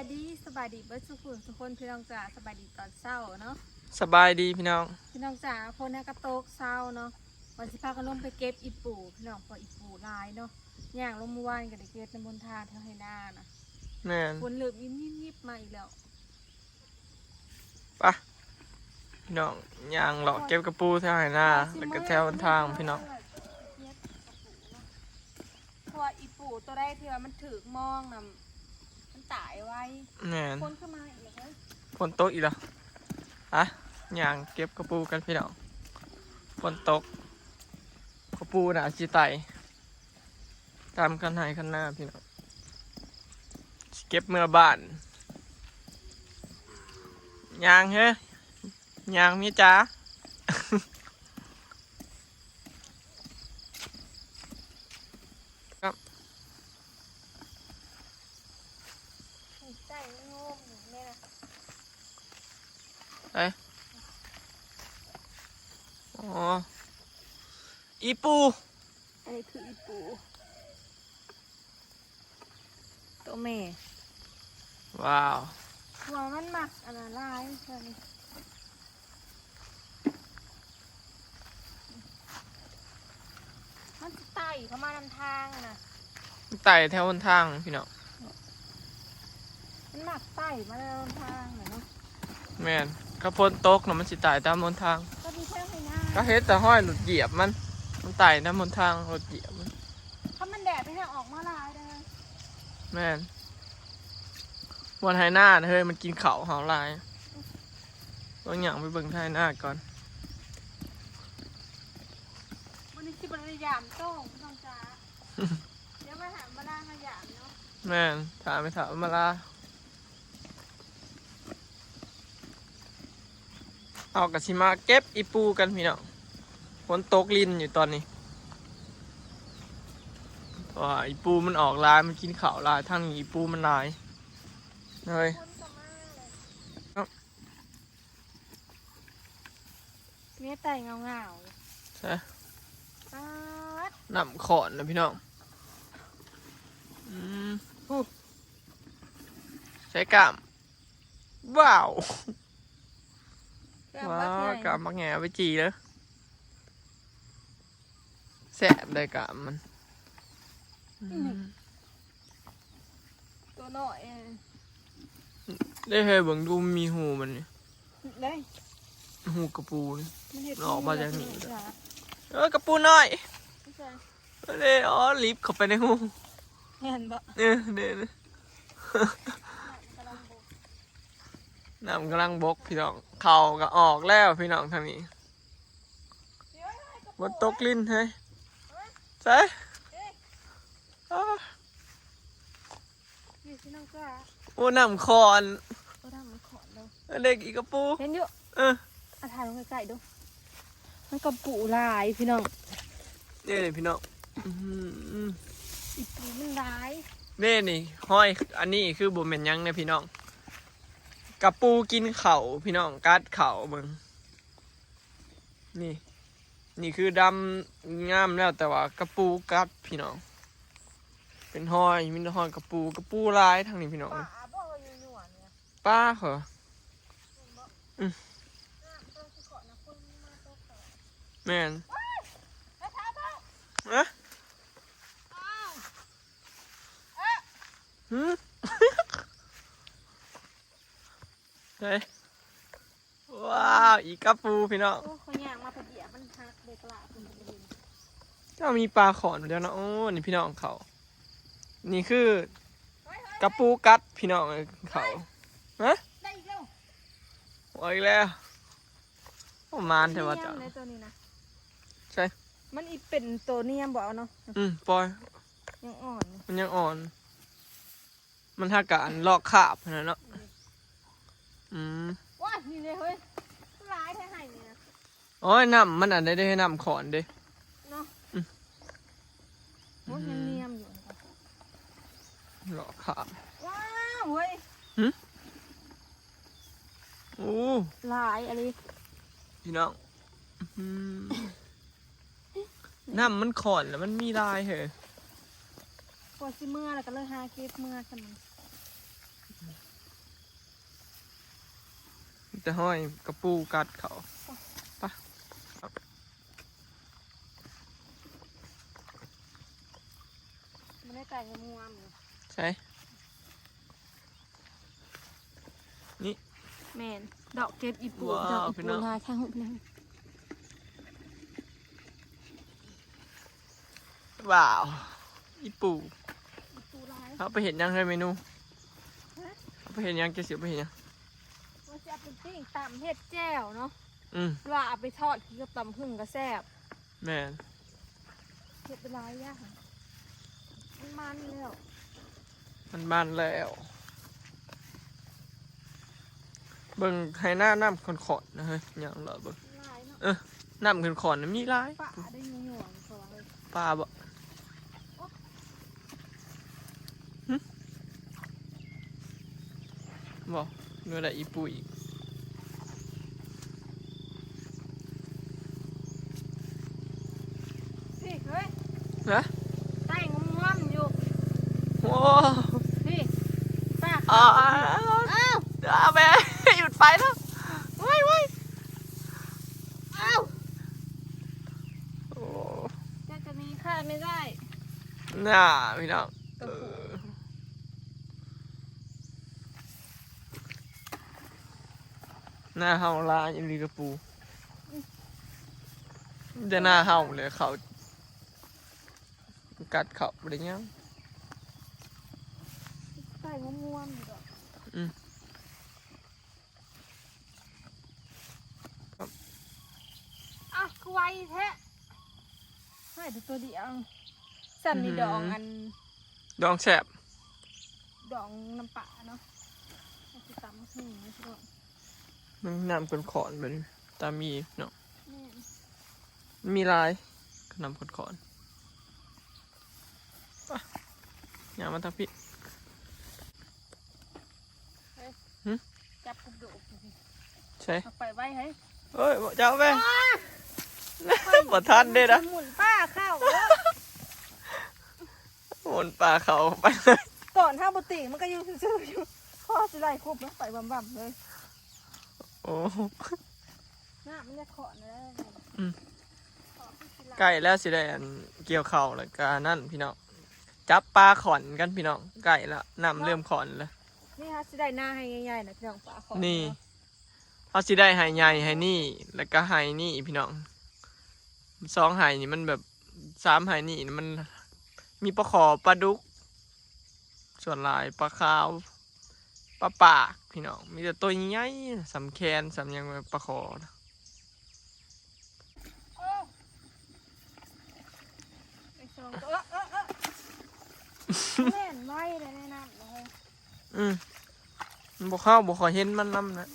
บายดีสบายดีเบิร์ดสุขุนทุกคนพี่น้องจ๋าสบายดีตอนเช้าเนาะสบายดีพี่น้อง พี่น้องจ๋าพนกระโตกเช้าเนาะวันสิพากันลงไปเก็บอีปูพี่น้องพออีปูหลายเนาะย่างลงเมื่อวานก็ได้เก็บในบนทางแถวให้หน้านะแม่นฝนเหลือบยิบยิบยิบมาอีกแล้วปะพี่น้องยางหลอกเก็บกระปูแถวไหนหน้าแล้วก็แถวบนทางพี่น้องเพราะว่าอีปูตัวแรกที่ว่ามันถือมองน่ะมัน ตายไว้แม่นคนเข้ามาอีกแล้วเฮ้ยฝนตกอีกแล้วอะยางเก็บกระปูกันพี่น้องฝนตกกระปูน่ะจีไตตามคันไหคันหน้าพี่น้องสิเก็บเมื่อบ้านยางเฮ้ยยางมีจ้า ใจมันโง่อยู่เนี่ยนะ อ๋ออีปู อันนี้คืออีปู ตัวแม่ว้าวหัวมันหมักอันนั้นลายเพื่อนนี่มันสิไต่เข้ามานำทางอะนะไต่แถวบนทางพี่น้องมันหมักไต่มาแล้วนำทางเหรอเนาะแม่นกระพนตกเนาะมันสิไต่ตามบนทาง ก็มีแค่ให้หน้าก็เฮ็ดแต่ห้อยหลุดเหยียบมัน มันไต่ตามบนทางหลุดเหยียบมันถ้ามันแดดไปให้ออกมาลายได้ไหม แม่นวันไฮหน้าน่ะเฮ้ยมันกินเขาเฮาลายต้องอย่างไปเบิ่งไฮหน้าก่อนวันนี้สิบริยามโต้งน้องจ้าเดี๋ยวมาถามมาล่างมาหยามเนาะแม่นถามไปถามมาลาเอากระชิมาเก็บอีปูกันพี่น้องฝนตกลินอยู่ตอนนี้เพราะ ว่าอีปูมันออกลายมันกินข้าวลายทางนี้อีปูมันลายเฮ้ยคนก็มาเลยครับเมียไต่เงาเงาๆเลยใช่ป๊าดนำขอนนะพี่น้องอืมฮู้ใช้กล้ามว้าวเกือบว้าว่าวกล้ามมักแงไปจีเลยแสบเลยกล้ามมันอืม ตัวน้อยเองได้เคยเบิ่งดูมีหูมันนี่เลยหูกระปูนี่มันเห็ดออกมาจากนี่นี่จ้ะเออกระปูน้อยไม่ใช่เด้อ๋อลิฟต์เข้าไปในหูเห็นบ่เออเด้เด้กำลังบุกน้ำกำลังบกพี่น้องเข่าก็ออกแล้วพี่น้องทางนี้เดี๋ยวให้กระบปุนกตกลิ้นเฮ้ยใช่ อ้านี่พี่น้องจ้าโอ้น้ำคอนก็ทำมันขอนเราเด็กอีกกระปูเห็นอยู่เอออาถ่ายลงใกล้ๆดู มันกระปุลายพี่น้องนี่เลยพี่น้องอื้อหืออีปูมันลายนี่นี่ห้อยอันนี้คือบุเมนหยังเนี่ยพี่น้องกระปูกินเข่าพี่น้องกัดเข่าเบิ่งนี่ นี่คือดำงามแล้วแต่ว่ากระปูกัดพี่น้อง เป็นห้อยมีแต่ห้อยกระปูกระปูลายทางนี้พี่น้องป่าบ่อยู่หนวดเนี่ยป้าเหรอน้ำต้องสิขอนะคนมาตกต่อแม่นไปท้าเบ้าอะอ้าวหืมเฮ้ยว้าวอีกกระปูพี่น้องโอ้เขาย่างมาพอดีอะมันหักเด็กละคุณผู้ชมเจ้ามีปลาขอนอยู่แล้วเนาะโอ้นี่พี่น้องเขา นี่คือกระปูกัดพี่น้องเขาฮะได้อีกแล้วโอ้ยแล้วโอ้มานแต่ว่าเนีจ้ะยมในตัวนี้นะใช่ มันอีเป็นตัวเนียมบอกเอาเนาะ อืมปล่อย ยังอ่อนอยู่มันยังอ่อน มันถ้าการลอกขาบนะเนาะ อืมว้านี่เลยเฮ้ยร้ายแท้ไห่นี่นะโอ้ยน้ำมันอันได้ได้ให้น้ำขอนเด้เนาะอืม หลออขาว้าวเว้ยหึโอ้ลายอะไรพี่น้องอื้น้ำมันขอนแล้วมันมีลายเหรอปวดซิเมื่อแล้วก็เลยหาเก็บเมื่อสมันแต่ห้อยกระปูกัดเขา ใช่แมนดอกเก็บอีปูว้าวดอกอีพี่ปูน้อง ลายข้างหุบนั่นว้าวอีปูอีปูลายเอาไปเห็นยังเลยเมนูฮะเอาไปเห็นยังจะเสียไปเห็นยังว่าจะเอาเป็นปิ้งตำเห็ดแจ่วเนาะอืมหรือว่าเอาไปทอดคือกับตำผึ่งก็แซ่บแม่นเห็ดเป็นลายย่างมันมันแล้ว มันบานแล้ว เบิ่งให้หน้าน้ำขอนๆนะเฮ้ยอย่างเหรอเบิ่งลายเนาะน้ำขอนๆนะมีหลายปะได้ยังหยวงเขาเลยปลาบ่หึบ่เมื่อไรอีปูอีกพี่เฮ้ยฮะไต่งวมๆอยู่ โอ้พี่ ป้าอ้าอ้าววอาแม่หยุดไฟแล้วไว้ไว้อ้าวโอ้จะจะมีค่าไม่ได้ น่าพี่น้องกระเออหน้าเฮาลาอินลีกระปูจะหน้าเฮาเลยเขากัดเขาอะไรเงี้ย ไต่งวมๆอยู่ดอกอืมครับอ้าวคือไวแท้ให้แต่ตัวเดียวสั่นในดองอัน ดองแสบดองน้ำปลาเนาะเอาไปตำหึ่งนี่สิลูกมันน้ำขอนๆแบบนี้ตามมีเนาะแม่นมีลายน้ำขอนๆไปอย่ามาทำพี่ จับกุบโดกอยู่พี่ใช่เอาไปไว้ให้เอ้ยบ่เจ้าแม่บ่ทันเด้นะหมุนป้าเข้าเว้ยหมุนปลาเขาไปเลยก่อนห้าบุติมันก็อยู่ซื่อๆอยู่ข้อสิไล่คุบแล้วไปบ่ำๆเลยโอ้หน้ามันจะขอนเลยอืมขอพี่สิไล่ใกล้แล้วสิได้อันเกี่ยวเข่าวแล้วก็นั่นพี่น้องจับปลาขอนกันพี่น้องใกล้แล้วน้ำเริ่มขอนแล้ว นี่ฮะสิได้หน้าให้ใหญ่ๆนะพี่น้องปลาขอนนี่เาะเขาสิได้ไหใหญ่ไหนี่ แล้วก็ไหนี่พี่น้องสองไหนี่มันแบบสามไหนี่มัน มีปลาขอปลาดุก ส่วนหลายปลาขาวปลาปากพี่น้อง มีแต่ตัวใหญ่ๆสำแคนสำหยังแบบปลาขอนะโอ้ไปส่งตัวเออเออเออเล่นไว้เลยในน้ำเลย อืมมันบ่เข้าบ่ขอยเห็นมันนำนะ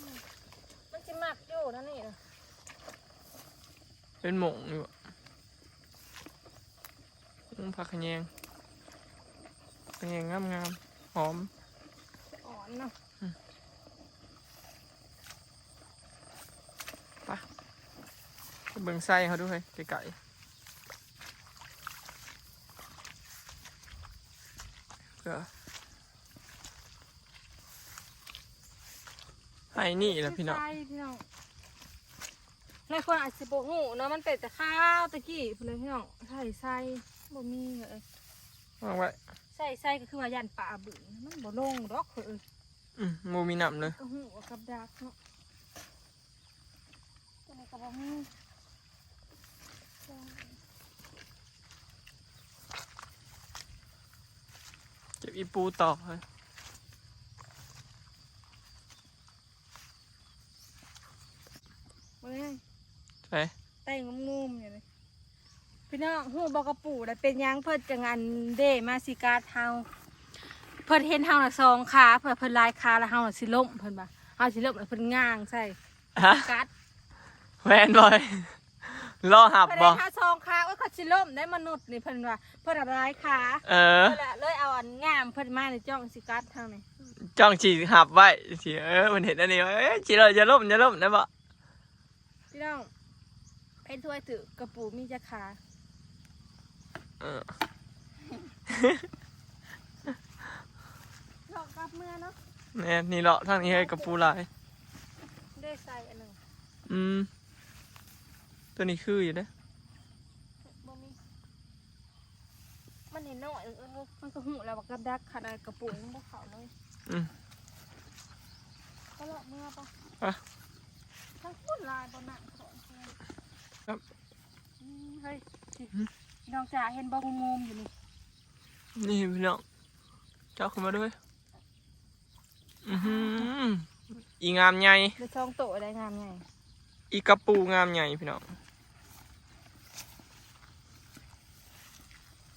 มันจะมักอยู่นั่นนี่นะเป็นหมงอยู่อะอืมผักขะแยงขะแยงงามงามๆหอมอ่อนเนาะเบิ่งไส้เขาด้วยไก่เพื่อ ให้นี่แหละพี่น้องใช่พี่น้องหลายคนอาจจะบอกหูเนาะมันเป็นแต่ข้าวตะกี้พูดเลยพี่น้องใส่ใส่บ่มีเลยวางไว้ใส่ใส่ก็คือว่ายันปลาบึ้งมันบ่ลงดอกเอออืมหมูมีน้ำเลยก็หูกับดักเนาะจะไหนกับบ่มีใช่เก็บอีปูต่อเลย เว้ยใช่ไต่งุมๆอยู่เลยพี่น้องหูบอกกระปูได้เป็นหยังเพิ่นจังอันเดมาสิการเฮาเพิ่นเห็นเฮาน่ะสองขาเพิ่นเพิ่นลายขาแล้วเฮาน่ะสิล้มเพิ่นว่าเฮาสิล้มแล้วเพิ่นง้างใส่ฮะกัดแวนบอยรอหับเพิ่นบ่ได้ขาสองขาโอ้ยเขาสิล้มได้มนุษย์นี่เพิ่นว่าเพิ่นเอาลายขาเออ เพิ่นละเลยเอาอันงามเพิ่นมาในจ้องสิกัดเฮานี่จ้องฉีหับไว้สิเออมันเห็นอันนี้ว่าเอ้ยจีเราจะล่มจะล่มนะบ่ พี่น้องเป็นถ้วยถือกระปูมีจักขาเออหลอกกลับเมื่อเนาะแนี่นี่เลาะทางนี้ให้กับปูหลายเด้ใส่อันหนึ่งอืม ตัวนี้คืออยู่นะบ่มีมันเห็นน้อยเออเออมันก็หูแล้วว่ากับดักขนาดกระปุกยังบ่เข้าเลย อืมก็เลาะเมื่อปะอะ ทั้งพุ่นลายบนหนังสอนเพื่อนครับ อืมเฮ้ยพี่น้องจ๋าเห็นบ่งมๆอยู่นี่นี่พี่น้องเจ้าขึ้นมาด้วย อือหืออีงามใหญ่ เดี๋ยวช่องโตได้งามไงอีกระปูงามใหญ่พี่น้อง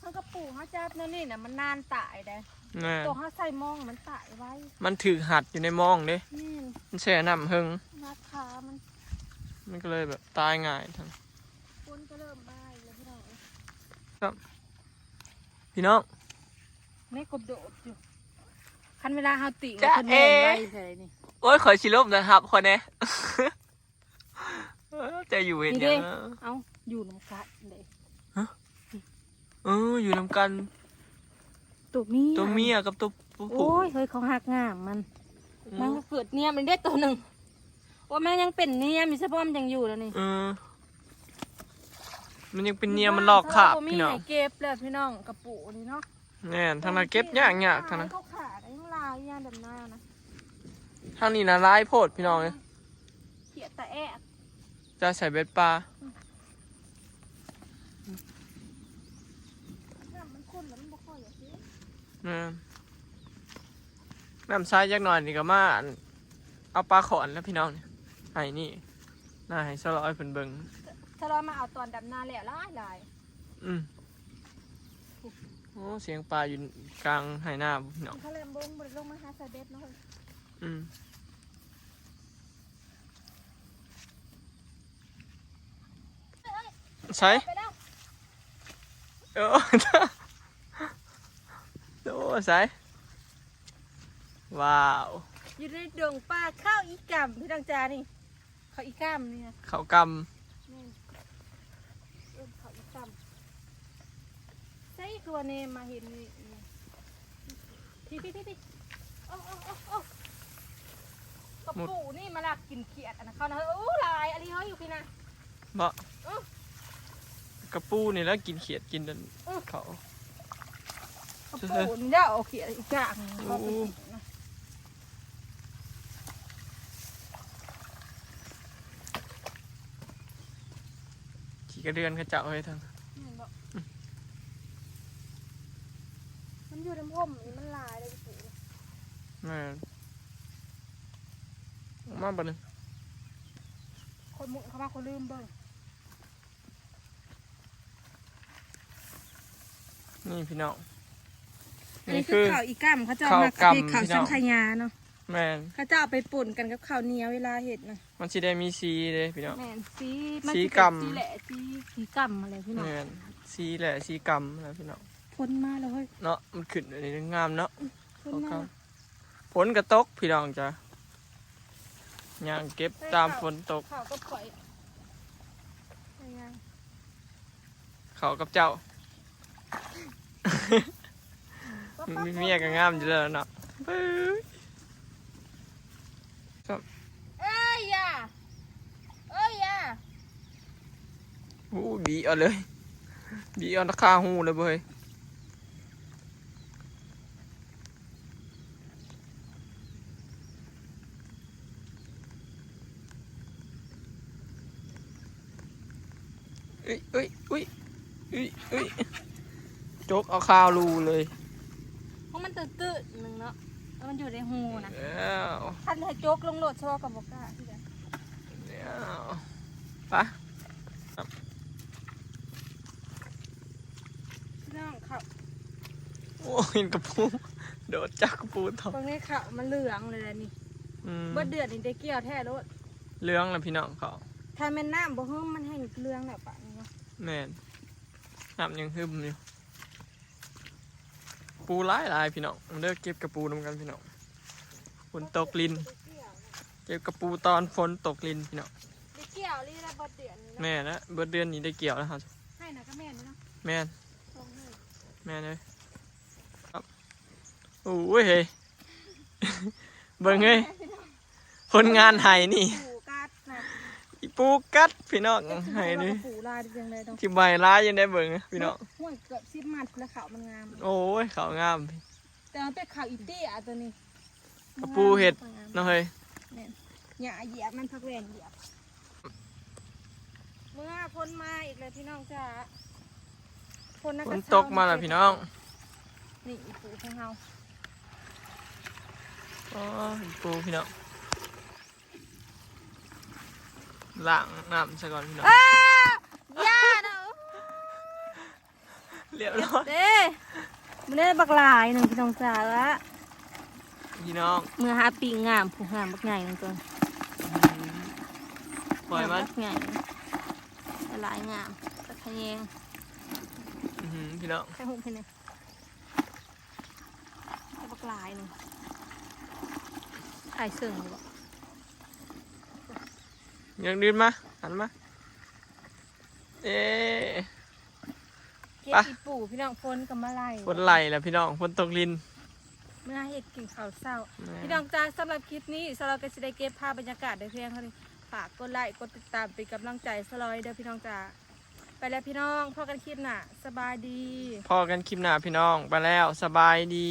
มันกระปุกเขาจับนั่นนี่น่ะมันนานตายได้ แน่ตัวเขาใส่หมองมันตายไว้มันถือหัดอยู่ในหมองเด้นี่มันแช่น้ำเฮงนัดขามันมันก็เลยแบบตายง่ายทั้งปุ้นก็เริ่มบ้ายแล้วพี่น้องพี่น้อง ไม่กบโดดอยู่คันเวลาเฮาติจ๊ะคนแม่นเอ๋ไว้ใส่นี่โอ้ยขอชิลมนะครับคนเนี้ยจะอยู่เห็นยังนะเอ้าอยู่น้ำกัดเลยเอออยู่นำกัน ตัวเมียตัวเมียกับตัวผู้โอ้ยเฮ้ยเขาหักงามมันมันก็เกิดเนี่ยมันได้ตัวหนึ่งว่าแม่งยังเป็นเนี่ยมีสะพอมยังอยู่แล้วนี่เออมันยังเป็นเนียมันหลอกขาบมีพี่น้องให้เก็บแล้วพี่น้องกระปุกนี่เนาะแน่นทางนั้นเก็บยากยากทางนั้นเขาขาดยังลายยานดำหน้านะทางนี้นะร้ายโพดพี่น้องเลยเขียดตะแอะจะใส่เบ็ดปลา น้ำมันข้นแล้วมันบ่ค่อยอยากกิน แม่ นน้ำซ้ายยักหน่อยนี่ก็มาอั่นเอาปลาขอนแล้วพี่น้องเนี่ยให้นี่น่าให้สลอยเพิ่นเบิ่งถ้าเรามาเอาตอนดำหน้าแล้วลายลายอืมโอ้เสียงปลาอยู่กลางไหหน้าพี่น้องเขาเลยบงบริลงมาหาใส่เบ็ดเนาะเฮ้ยอืมใช่ไปแล้วเออ โอ้ใช่ว้าว อยู่ในดงป่าข้าวอีกำพี่ดังจานี่เขาอีกำนี่นะเขากนี่เอิ้นเขาอีกำใส่คือว่าเนมาเห็นนี่นี่พี่พี่พี่พี่โอ้โอ้โอ้โอ้กระปูนี่มาลักกินเขียดอันนั้นเขานะเฮ้ยโอ้ลายอะไรเฮ้ยอยู่พี่นะำบ่กระปูนี่แล้วกินเขียดกินดันเขา กระปูนี่ได้เอาเขียดอีกอย่างเขาไปกินนะขี่กระเดือนเขาเจ้าให้ทางเห็นบ่มันอยู่ในพ่มนี่มันลายเลยกระปูแม่นมาบ่นึงคนมุเขามาคนลืมเบิ่งนี่พี่น้อง อันนี่นี้คืคืออ ข้าวอีกำเขาจะเอามาข้าวกำเฮ็ดข้าวพี่น้สัอง งขยาเนาะแม่นเขาจะเอาไปป่นกันกับข้าวเหนียวเวลาเห็ดนะมันสิได้มีสีเลยพี่น้อง แม่นสีมันสีสิเป็นกำ สีแหละสีสีกำอะไรพี่น้องแม่นสีแหละสีกำนะพี่น้องพ้นมาแล้วเฮ้ยเนาะมันขึ้นอันนี้งามเนาะพ้นมาเขาๆฝนกระตกพี่น้องจ้ะย่างเก็บตามฝนตกข้าวก็ปล่อยยังไงเขากับเจ้าปั๊บปั๊บมี เมียก็งามอยู่แล้วเนาะเอ้ยเอ้ยอย่าเอ้ยอย่าหูบีเอาเลย บีเอาราคาหูเลยเว้ยเอ้ยเอ้ยเอ้ยเอ้ยเอ้ยจกเอาข้าวรูเลย เพราะมันตื่นๆหนึ่งเนาะแล้วมันอยู่ในหูนะแล้วคันให้โจกลงโหลดโชว์กับบอกกล้าที่เดียวแล้วไปะพี่น้องข้าวโอ้เห็นกระปูโดดจากกระปูทองตรงนี้ข้าวมันเหลืองเลยแหละนี่อืมเบิดเดือดนี่ได้เกี่ยวแท้รถเรื่องแล้วพี่น้องเขาถ้าแม่นน้ำบ่เฮิ่มมันแห้งเหลืองแล้วปะนี่เนาะแม่นน้ำยังหึมอยู่ ปูหลายหลายพี่น้องเลิกเก็บกระปูนำกันพี่น้องฝนตกลิน เก็บกระปูตอนฝนตกลินพี่น้องได้เกี่ยวนี่ละเบิดเดือนนี่เนาะแม่นะเบิดเดือนนี้ได้เกี่ยวแล้วครับให้นะก็แม่นนี่เนาะแม่นตรงนี้แม่นเลยครับโอ้ยเฮ้ยเบิ่งเฮ้ยคนงานไห้นี่ผูกาปูกัดพี่น้องเอ๊ะให้เรานี่กระปูลายได้จังเลยดอกที่ใบร้ายยังได้เบิ่งพี่น้องห้วยเกือบสิบมันแล้วขาวมันงาม โอ้ยเขาวงาม แต่มันเป็นขาวอีตี้อะตัวนี้กระปูเห็ดเนาะเฮ้ยหญ้าเหยียบมันพักแวนเหยียบ เมื่อพ้นมาอีกเลยพี่น้องจ้าพ้นนักฝนตกมาแล้วพี่น้อง นี่อีปูของเฮาอ๋อปูพี่น้อง ล้างน้ำซะก่อนพี่น้องอ้าย่าเนาะเรียบร้อยเด้มันได้บักหลายหนึ่งพี่น้องจ้าละพี่น้องเมื่อหาปีงามผู้งามบักใหญ่หนึ่งตัวปล่อยมันบักใหญ่หลายงามตะขะแยงอื้อหือพี่น้องแค่หุ่นแค่นี้ได้บักหลายหนึ่งถ่ายเสื่องอยู่บ่ ยังดืนมาหันมา เอ๊ะเก็บไปอีปูพี่น้องฝนกับมาไล่ฝนไหลแล้วพี่น้องฝนตกลิน เมื่อเห็ดกินข้าวเศร้า พี่น้องจ้าสำหรับคลิปนี้สลอยก็จะได้เก็บภาพบรรยากาศได้เพียงเท่านี้ฝากกดไลค์กดติดตามเป็นกำลังใจสลอยเด้อพี่น้องจ้าไปแล้วพี่น้องพอกันคลิปหน่ะสบายดี พอกันคลิปหน้าพี่น้องไปแล้วสบายดี